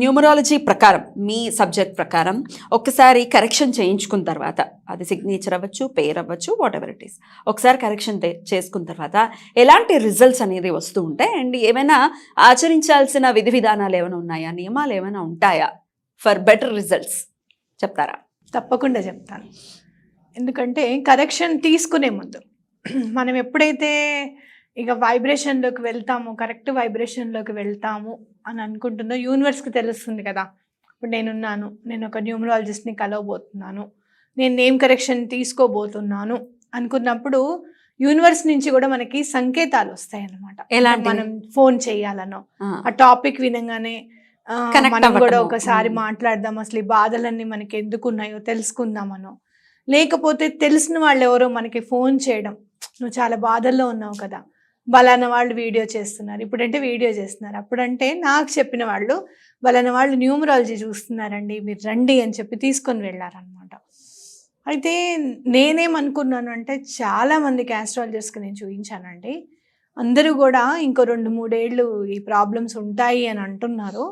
Numerology ప్రకారం మీ subject ప్రకారం ఒక్కసారి కరెక్షన్ చేయించుకున్న తర్వాత అది సిగ్నేచర్ అవ్వచ్చు పేర్ అవ్వచ్చు వాట్ ఎవర్ ఇట్ ఈస్ ఒకసారి కరెక్షన్ చేసుకున్న తర్వాత ఎలాంటి రిజల్ట్స్ అనేది వస్తూ ఉంటాయి? అండ్ ఏమైనా ఆచరించాల్సిన విధి విధానాలు ఏమైనా ఉన్నాయా? నియమాలు ఏమైనా ఉంటాయా? ఫర్ బెటర్ రిజల్ట్స్ చెప్తారా? తప్పకుండా చెప్తాను. ఎందుకంటే కరెక్షన్ తీసుకునే ముందు మనం ఎప్పుడైతే ఇక వైబ్రేషన్లోకి వెళ్తాము కరెక్ట్ వైబ్రేషన్లోకి వెళ్తాము అని అనుకుంటుందో యూనివర్స్కి తెలుస్తుంది కదా ఇప్పుడు నేనున్నాను నేను ఒక న్యూమరాలజిస్ట్ని కలవబోతున్నాను నేను నేమ్ కరెక్షన్ తీసుకోబోతున్నాను అనుకున్నప్పుడు యూనివర్స్ నుంచి కూడా మనకి సంకేతాలు వస్తాయి అన్నమాట ఎలాంటివి? మనం ఫోన్ చేయాలనో ఆ, టాపిక్ వినగానే మనం కూడా. ఒకసారి. మాట్లాడదాం అసలు ఈ బాధలన్నీ మనకి ఎందుకు ఉన్నాయో తెలుసుకుందామనో లేకపోతే తెలిసిన వాళ్ళు ఎవరో మనకి ఫోన్ చేయడం నువ్వు చాలా బాధల్లో ఉన్నావు కదా బలాన వాళ్ళు వీడియో చేస్తున్నారు. ఇప్పుడంటే వీడియో చేస్తున్నారు. అప్పుడంటే నాకు చెప్పిన వాళ్ళు బలాన వాళ్ళు న్యూమరాలజీ చూస్తున్నారండి మీరు రండి అని చెప్పి తీసుకొని వెళ్ళారనమాట అయితే నేనేమనుకున్నాను అంటే చాలామంది ఆస్ట్రాలజర్స్కి నేను చూపించానండి. అందరూ కూడా ఇంకో రెండు మూడేళ్ళు ఈ ప్రాబ్లమ్స్ ఉంటాయి అని అంటున్నారు.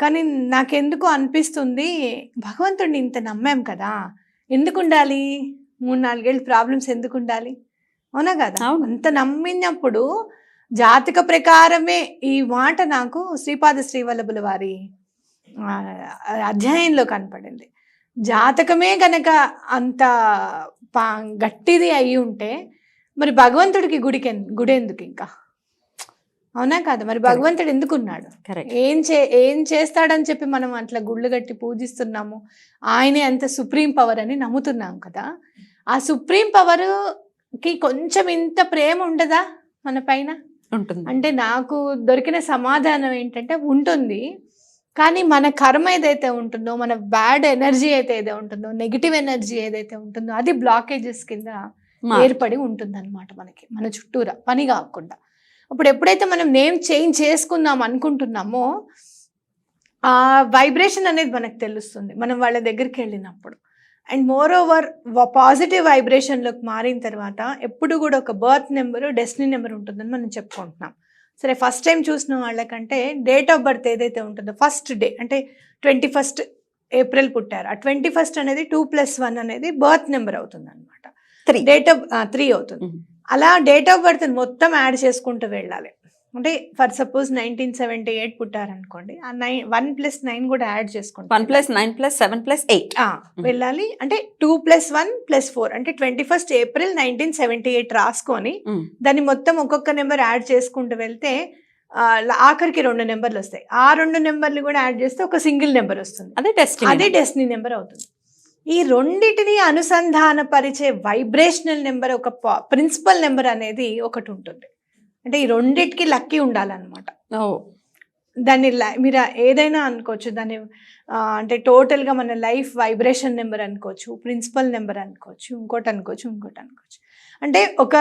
కానీ నాకెందుకు అనిపిస్తుంది భగవంతుడిని ఇంత నమ్మాం కదా ఎందుకు ఉండాలి మూడు నాలుగేళ్ళు ప్రాబ్లమ్స్ ఎందుకు ఉండాలి అవునా కదా. అంత నమ్మినప్పుడు జాతక ప్రకారమే ఈ మాట నాకు శ్రీపాద శ్రీవల్లభుల వారి అధ్యాయంలో కనపడింది. జాతకమే గనక అంత పా గట్టిది అయి ఉంటే మరి భగవంతుడికి గుడికి ఎన్- గుడి ఎందుకు ఇంకా? అవునా కాదు? మరి భగవంతుడు ఎందుకున్నాడు? కరెక్ట్ ఏం చే ఏం చేస్తాడని చెప్పి మనం అట్లా గుళ్ళు కట్టి పూజిస్తున్నాము? ఆయనే అంత సుప్రీం పవర్ అని నమ్ముతున్నాం కదా? ఆ సుప్రీం పవర్ కి కొంచెం ఇంత ప్రేమ ఉండదా మన పైన? ఉంటుంది. అంటే నాకు దొరికిన సమాధానం ఏంటంటే ఉంటుంది. కానీ మన కర్మ ఏదైతే ఉంటుందో మన బ్యాడ్ ఎనర్జీ అయితే ఏదైతే ఉంటుందో నెగిటివ్ ఎనర్జీ ఏదైతే ఉంటుందో అది బ్లాకేజెస్ కింద ఏర్పడి ఉంటుంది అనమాట మనకి మన చుట్టూరా పని కాకుండా. అప్పుడు ఎప్పుడైతే మనం నేమ్ చేంజ్ చేసుకుందాం అనుకుంటున్నామో ఆ వైబ్రేషన్ అనేది మనకు తెలుస్తుంది మనం వాళ్ళ దగ్గరికి వెళ్ళినప్పుడు. అండ్ మోర్ ఓవర్ పాజిటివ్ వైబ్రేషన్లోకి మారిన తర్వాత ఎప్పుడు కూడా ఒక బర్త్ నెంబరు డెస్టినీ నెంబర్ ఉంటుందని మనం చెప్పుకుంటున్నాం. సరే ఫస్ట్ టైం చూసిన వాళ్ళకంటే డేట్ ఆఫ్ బర్త్ ఏదైతే ఉంటుందో ఫస్ట్ డే అంటే ట్వంటీ ఫస్ట్ ఏప్రిల్ పుట్టారు. ఆ ట్వంటీ ఫస్ట్ అనేది టూ ప్లస్ వన్ అనేది బర్త్ నెంబర్ అవుతుంది అనమాట త్రీ డేట్ ఆఫ్ త్రీ అవుతుంది. అలా డేట్ ఆఫ్ బర్త్ మొత్తం యాడ్ చేసుకుంటూ వెళ్ళాలి. అంటే for suppose nineteen seventy eight పుట్టారనుకోండి ఆ నైన్ వన్ ప్లస్ నైన్ కూడా యాడ్ చేసుకుంటాం one plus nine plus seven plus eight. వెళ్ళాలి. అంటే two plus one plus four అంటే twenty first April nineteen seventy eight రాసుకొని దాన్ని మొత్తం ఒక్కొక్క నెంబర్ యాడ్ చేసుకుంటూ వెళ్తే ఆఖరికి రెండు నెంబర్లు వస్తాయి. ఆ రెండు నెంబర్లు కూడా యాడ్ చేస్తే ఒక సింగిల్ నెంబర్ వస్తుంది. అదే టెస్ట్ అదే డెస్టినీ నెంబర్ అవుతుంది. ఈ రెండిటిని అనుసంధానపరిచే వైబ్రేషనల్ నెంబర్ ఒక ప్రిన్సిపల్ నెంబర్ అనేది ఒకటి ఉంటుంది. అంటే ఈ రెండిటికి లక్కీ ఉండాలన్నమాట. ఓ. దాన్ని మీరు ఏదైనా అనుకోవచ్చు దాన్ని అంటే టోటల్గా మన లైఫ్ వైబ్రేషన్ నెంబర్ అనుకోవచ్చు ప్రిన్సిపల్ నెంబర్ అనుకోవచ్చు ఇంకోటి అనుకోవచ్చు ఇంకోటి అనుకోవచ్చు. అంటే ఒక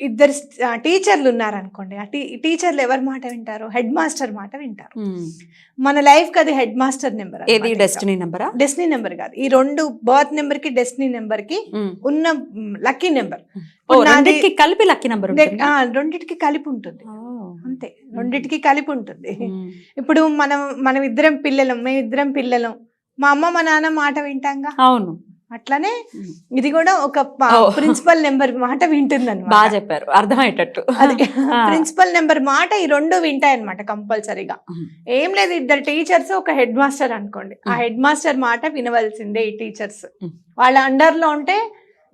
ఇద్దరు టీచర్లు ఉన్నారనుకోండి ఆ టీ టీచర్లు ఎవరి మాట వింటారు? హెడ్ మాస్టర్ మాట వింటారు. మన లైఫ్కి అది హెడ్ మాస్టర్ నెంబర్ ఏది? డెస్టినీ నెంబరా? డెస్టినీ నెంబర్ కాదు. ఈ రెండు బర్త్ నెంబర్కి డెస్టినీ నెంబర్కి ఉన్న లక్కీ నెంబర్. కలిపి లక్కీ నెంబర్ రెండిటికి కలిపి ఉంటుంది. అంతే. రెండిటికి కలిపి ఉంటుంది. ఇప్పుడు మనం మనం ఇద్దరం పిల్లలం మేము ఇద్దరం పిల్లలం. మా అమ్మ మా నాన్న మాట వింటాంగా? అవును. అట్లనే. ఇది కూడా ఒక. ప్రిన్సిపల్ నెంబర్ మాట వింటుంది బాగా చెప్పారు అర్థమయ్యేటట్టు. ప్రిన్సిపల్ నెంబర్ మాట ఈ రెండు వింటాయి అనమాట కంపల్సరీగా. ఏం లేదు ఇద్దరు టీచర్స్ ఒక హెడ్ మాస్టర్ అనుకోండి ఆ. హెడ్ మాస్టర్ మాట వినవలసిందే ఈ టీచర్స్. వాళ్ళ అండర్లో ఉంటే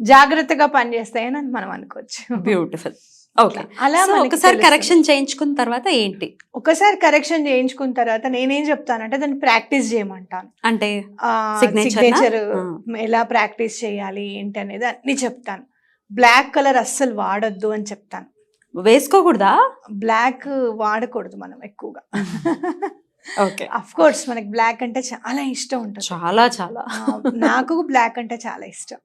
జాగ్రత్తగా పనిచేస్తాయని మనం అనుకోవచ్చు బ్యూటిఫుల్ ఓకే. అలా ఒకసారి. కరెక్షన్ చేయించుకున్న తర్వాత ఏంటి? ఒకసారి కరెక్షన్ చేయించుకున్న తర్వాత నేనేం చెప్తానంటే దాన్ని ప్రాక్టీస్ చేయమంటాను. అంటే? సిగ్నేచర్. ఎలా ప్రాక్టీస్ చేయాలి ఏంటి అనేది అన్ని చెప్తాను. బ్లాక్ కలర్ అస్సలు వాడొద్దు అని చెప్తాను. వేసుకోకూడదా? బ్లాక్ వాడకూడదు మనం ఎక్కువగా. ఓకే. అఫ్ కోర్స్ మనకి బ్లాక్ అంటే చాలా ఇష్టం ఉంటుంది. చాలా చాలా. నాకు బ్లాక్ అంటే చాలా ఇష్టం.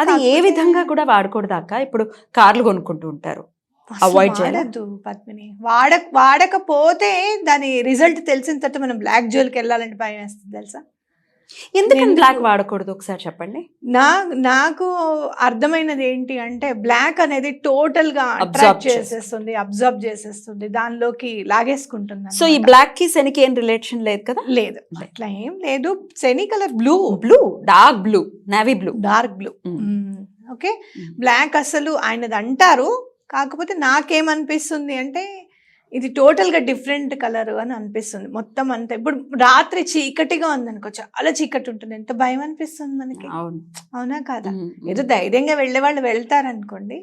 అది ఏ విధంగా కూడా వాడకూడదు అక్క ఇప్పుడు కార్లు కొనుక్కుంటూ ఉంటారు. అసలు avoid చేయాలా? వాడొద్దు పద్మిని. వాడ వాడకపోతే దాని రిజల్ట్ తెలిసిన తర్వాత మనం బ్లాక్ జ్యువెల్కి వెళ్ళాలంటే భయం వేస్తుంది తెలుసా? ఎందుకని ఎందుకు? బ్లాక్ వాడకూడదు ఒకసారి చెప్పండి నా నాకు అర్థమైనది ఏంటి అంటే బ్లాక్ అనేది టోటల్గా చేస్తుంది. చేసేస్తుంది అబ్జర్వ్ చేసేస్తుంది దానిలోకి లాగేసుకుంటుంది సో ఈ. బ్లాక్కి శనికి ఏం రిలేషన్ లేదు కదా లేదు అట్లా ఏం లేదు Shani colour blue blue dark blue navy blue dark blue. Okay. Black అసలు ఆయనది అంటారు కాకపోతే నాకేమనిపిస్తుంది అంటే ఇది టోటల్గా డిఫరెంట్ కలర్ అని అనిపిస్తుంది. మొత్తం అంతా ఇప్పుడు రాత్రి చీకటిగా ఉంది అనుకో చాలా చీకటి ఉంటుంది. ఎంత భయం అనిపిస్తుంది మనకి. అవును. అవునా కాదా? ఏదో ధైర్యంగా వెళ్ళే వాళ్ళు వెళ్తారు అనుకోండి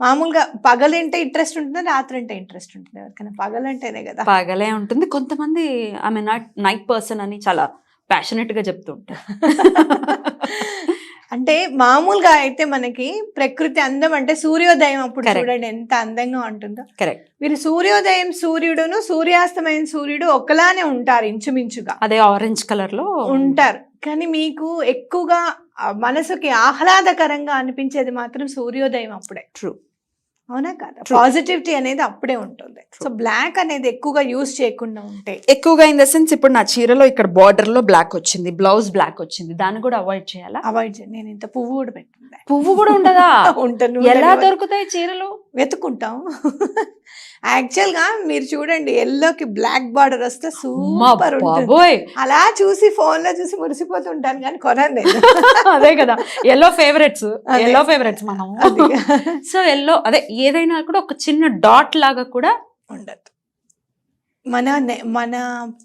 మామూలుగా పగలంటే ఇంట్రెస్ట్ ఉంటుంది? రాత్రి అంటే ఇంట్రెస్ట్ ఉంటుంది? ఎవరికైనా పగలంటేనే కదా. పగలే ఉంటుంది. కొంతమంది ఆమె నాట్ నైట్ పర్సన్ అని చాలా ప్యాషనెట్గా చెప్తూ ఉంటారు అంటే మామూలుగా అయితే మనకి ప్రకృతి అందం అంటే సూర్యోదయం అప్పుడు. చూడండి ఎంత అందంగా ఉంటుందో. కరెక్ట్ మీరు సూర్యోదయం సూర్యుడును సూర్యాస్తమయం సూర్యుడు ఒకలానే ఉంటారు ఇంచుమించుగా. అదే ఆరెంజ్ కలర్లో ఉంటారు. కానీ మీకు ఎక్కువగా మనసుకి ఆహ్లాదకరంగా అనిపించేది మాత్రం సూర్యోదయం అప్పుడే. ట్రూ అవునా కదా. పాజిటివిటీ అనేది అప్పుడే ఉంటుంది. సో బ్లాక్ అనేది ఎక్కువగా యూజ్ చేయకుండా ఉంటే. ఎక్కువగా ఇన్ ద సెన్స్ ఇప్పుడు నా చీరలో ఇక్కడ బార్డర్లో బ్లాక్ వచ్చింది బ్లౌజ్ బ్లాక్ వచ్చింది దాన్ని కూడా అవాయిడ్ చేయాలా? అవాయిడ్ చేయండి నేను ఇంత పువ్వు కూడా పెట్టింది పువ్వు కూడా ఉండదా? ఉంటాను ఎలా దొరుకుతాయి చీరలు? వెతుకుంటాం యాక్చువల్గా మీరు చూడండి ఎల్లోకి బ్లాక్ బార్డర్ వస్తే సూపర్ ఉంటుంది. అలా చూసి ఫోన్లో చూసి మురిసిపోతుంటాను కానీ నేను. అదే కదా ఎల్లో ఫేవరెట్స్. ఎల్లో ఫేవరెట్స్ మనం సో ఎల్లో అదే ఏదైనా కూడా ఒక చిన్న డాట్ లాగా కూడా ఉండదు. మన మన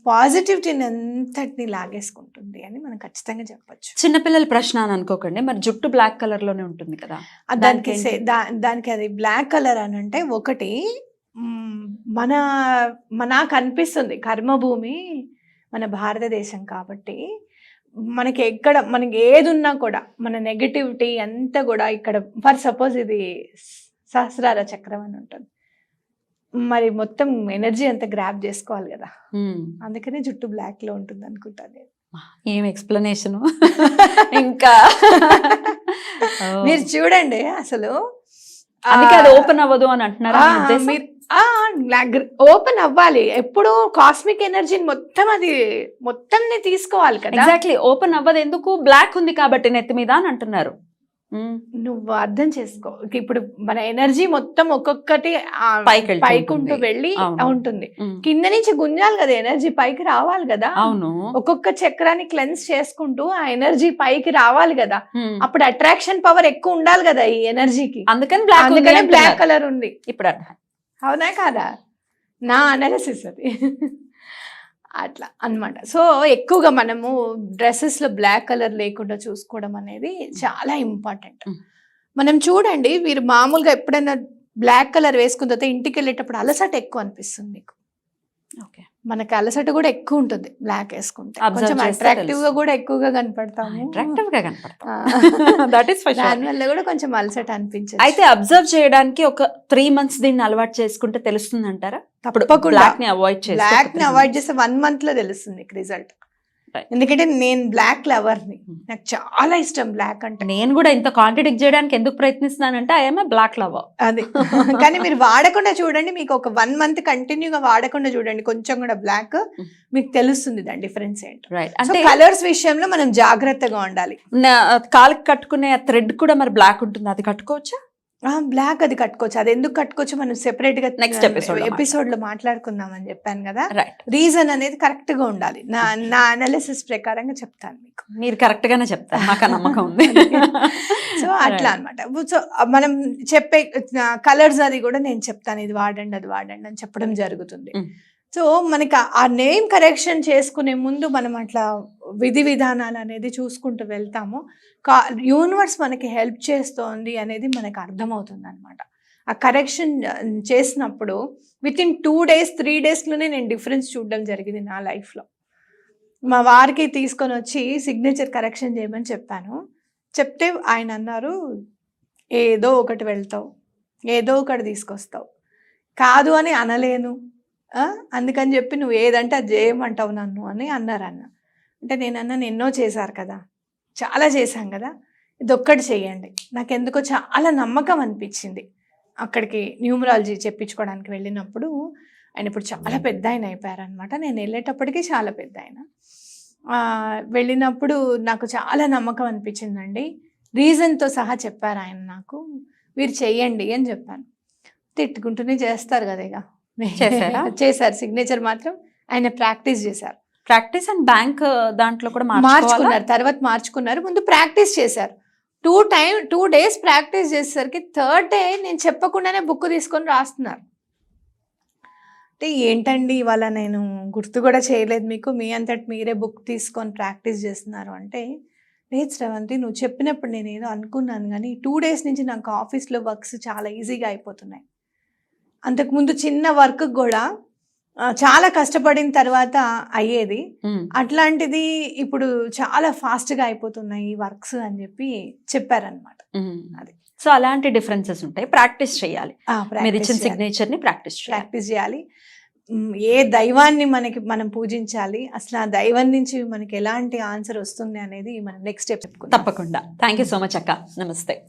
పాజిటివిటీని అంతటిని లాగేసుకుంటుంది అని మనం ఖచ్చితంగా చెప్పొచ్చు. చిన్నపిల్లల ప్రశ్న అని అనుకోకండి. మరి జుట్టు బ్లాక్ కలర్లోనే ఉంటుంది కదా. దానికి దానికి అది బ్లాక్ కలర్ అని అంటే ఒకటి మన- నాకు అనిపిస్తుంది కర్మభూమి మన భారతదేశం కాబట్టి మనకి ఎక్కడ మనకి ఏది ఉన్నా కూడా మన నెగటివిటీ అంతా కూడా ఇక్కడ ఫర్ సపోజ్ ఇది సహస్రార చక్రం అని ఉంటుంది. మరి మొత్తం ఎనర్జీ అంతా గ్రాప్ చేసుకోవాలి కదా. మ్మ్. అందుకనే జుట్టు బ్లాక్లో ఉంటుంది అనుకుంటా నేను. ఏం ఎక్స్ప్లెనేషన్ ఇంకా. మీరు చూడండి అసలు. అందుకే అది ఓపెన్ అవ్వదు అని అంటున్నారా? ఓపెన్ అవ్వాలి. ఎప్పుడు కాస్మిక్ ఎనర్జీని మొత్తం అది మొత్తం తీసుకోవాలి కదా. ఎగ్జాక్ట్లీ ఓపెన్ అవ్వదు. ఎందుకు? బ్లాక్ ఉంది కాబట్టి నెత్తి మీద అని అంటున్నారు. నువ్వు అర్థం చేసుకో. ఇప్పుడు మన ఎనర్జీ మొత్తం ఒక్కొక్కటి పైకుంటూ. వెళ్ళి. ఉంటుంది. కింద నుంచి గుంజాలి కదా ఎనర్జీ పైకి రావాలి కదా. అవును. ఒక్కొక్క చక్రాన్ని క్లెన్స్ చేసుకుంటూ ఆ ఎనర్జీ పైకి రావాలి కదా. అప్పుడు అట్రాక్షన్ పవర్ ఎక్కువ ఉండాలి కదా ఈ ఎనర్జీకి. అందుకని బ్లాక్ అందుకనే బ్లాక్ కలర్ ఉంది. ఇప్పుడు. అవునా కాదా? నా అనాలిసిస్ అది. అట్లా అన్నమాట. సో ఎక్కువగా మనము డ్రెస్సెస్లో బ్లాక్ కలర్ లేకుండా చూసుకోవడం అనేది చాలా ఇంపార్టెంట్. మనం చూడండి మీరు మామూలుగా ఎప్పుడైనా బ్లాక్ కలర్ వేసుకున్న తర్వాత ఇంటికి వెళ్ళేటప్పుడు అలసట ఎక్కువ అనిపిస్తుంది మీకు. Okay. మనకి అలసట కూడా ఎక్కువ ఉంటుంది బ్లాక్ వేసుకుంటే. కొంచెం అట్రాక్టివ్గా. కూడా ఎక్కువగా కనపడతాము. గా కనపడతాం. దట్ ఈస్ కూడా కొంచెం అలసట అనిపించదు అయితే అబ్జర్వ్ చేయడానికి ఒక త్రీ మంత్స్ దీన్ని అలవాటు చేసుకుంటే తెలుస్తుంది అంటారా తప్పకుండా. బ్లాక్ని అవాయిడ్ చేస్తే బ్లాక్ని అవాయిడ్. చేస్తే వన్ మంత్లో తెలుస్తుంది రిజల్ట్. ఎందుకంటే నేను బ్లాక్ లవర్ని. నాకు చాలా ఇష్టం బ్లాక్ అంటే. నేను కూడా ఇంత కాంట్రడిక్ట్ చేయడానికి ఎందుకు ప్రయత్నిస్తున్నానంటే ఐఎమ్ బ్లాక్ లవర్ అది. కానీ మీరు వాడకుండా చూడండి మీకు ఒక వన్ మంత్ కంటిన్యూగా వాడకుండా చూడండి కొంచెం కూడా బ్లాక్. మీకు తెలుస్తుంది దాని డిఫరెన్స్ ఏంటో. రైట్ అంటే కలర్స్ విషయంలో మనం జాగ్రత్తగా ఉండాలి. కాలుకి కట్టుకునే థ్రెడ్ కూడా మరి బ్లాక్ ఉంటుంది. అది కట్టుకోవచ్చా? బ్లాక్ అది కట్టుకోవచ్చు. అది ఎందుకు కట్టుకోవచ్చు? మనం సెపరేట్గా episode లో ఎపిసోడ్లో మాట్లాడుకుందాం అని చెప్పాను కదా. రైట్ రీజన్ అనేది కరెక్ట్గా ఉండాలి. నా నా అనాలిసిస్ ప్రకారంగా చెప్తాను మీకు. మీరు కరెక్ట్ గానే చెప్తారు నాకు నమ్మకం ఉంది. సో అట్లా అన్నమాట. సో మనం చెప్పే కలర్స్ అది కూడా నేను చెప్తాను. ఇది వాడండి అది వాడండి అని చెప్పడం జరుగుతుంది. సో మనకి ఆ- నేమ్ కరెక్షన్ చేసుకునే ముందు మనం అట్లా విధి విధానాలు అనేది చూసుకుంటూ వెళ్తాము. కా యూనివర్స్ మనకి హెల్ప్ చేస్తోంది అనేది మనకు అర్థమవుతుంది అనమాట ఆ కరెక్షన్ చేసినప్పుడు with in two days three డేస్లోనే నేను డిఫరెన్స్ చూడడం జరిగింది నా లైఫ్లో. మా వారికి తీసుకొని వచ్చి సిగ్నేచర్ కరెక్షన్ చేయమని చెప్పాను. చెప్తే ఆయన అన్నారు ఏదో ఒకటి వెళ్తావు ఏదో ఒకటి తీసుకొస్తావు. కాదు అని అనలేను. అందుకని చెప్పి నువ్వు ఏదంటే అది చేయమంటావు నన్ను అని అన్నారు అన్న. అంటే నేను అన్నాను ఎన్నో చేశారు కదా. చాలా చేశాం కదా. ఇది ఒక్కటి చేయండి. నాకు ఎందుకో చాలా నమ్మకం అనిపించింది. అక్కడికి న్యూమరాలజీ చెప్పించుకోవడానికి వెళ్ళినప్పుడు ఆయన ఇప్పుడు చాలా పెద్ద ఆయన అయిపోయారనమాట నేను వెళ్ళేటప్పటికి చాలా పెద్ద ఆయన. వెళ్ళినప్పుడు నాకు చాలా నమ్మకం అనిపించిందండి. రీజన్తో సహా చెప్పారు ఆయన నాకు. మీరు చెయ్యండి అని చెప్పాను. తిట్టుకుంటూనే చేస్తారు కదా ఇక. చేశారా? సిగ్నేచర్ మాత్రం ఆయన ప్రాక్టీస్ చేశారు. ప్రాక్టీస్ అండ్ బ్యాంక్ దాంట్లో కూడా మార్చుకోవాలా? మార్చుకున్నారు. తర్వాత మార్చుకున్నారు. ముందు ప్రాక్టీస్ చేశారు. Two time two days practice చేసేసరికి థర్డ్ డే నేను చెప్పకుండానే బుక్ తీసుకొని రాస్తున్నారు. అంటే ఏంటండి ఇవాళ నేను గుర్తు కూడా చేయలేదు మీకు. మీ అంతటి మీరే బుక్ తీసుకొని ప్రాక్టీస్ చేస్తున్నారు అంటే లేదు శ్రవంతి నువ్వు చెప్పినప్పుడు నేను ఏదో అనుకున్నాను కానీ టూ డేస్ నుంచి నాకు ఆఫీస్లో వర్క్స్ చాలా ఈజీగా అయిపోతున్నాయి. అంతకుముందు చిన్న వర్క్ కూడా చాలా కష్టపడిన తర్వాత అయ్యేది. అట్లాంటిది ఇప్పుడు చాలా ఫాస్ట్గా అయిపోతున్నాయి ఈ వర్క్స్ అని చెప్పి చెప్పారనమాట. అది. సో అలాంటి డిఫరెన్సెస్ ఉంటాయి. ప్రాక్టీస్ చేయాలి. మీరు ఇచ్చిన సిగ్నేచర్ని ప్రాక్టీస్ ప్రాక్టీస్ చేయాలి. ఏ దైవాన్ని మనకి మనం పూజించాలి అసలు ఆ దైవం నుంచి మనకి ఎలాంటి ఆన్సర్ వస్తుంది అనేది మనం నెక్స్ట్ స్టెప్ తప్పకుండా. థ్యాంక్ యూ సో మచ్ అక్క. నమస్తే.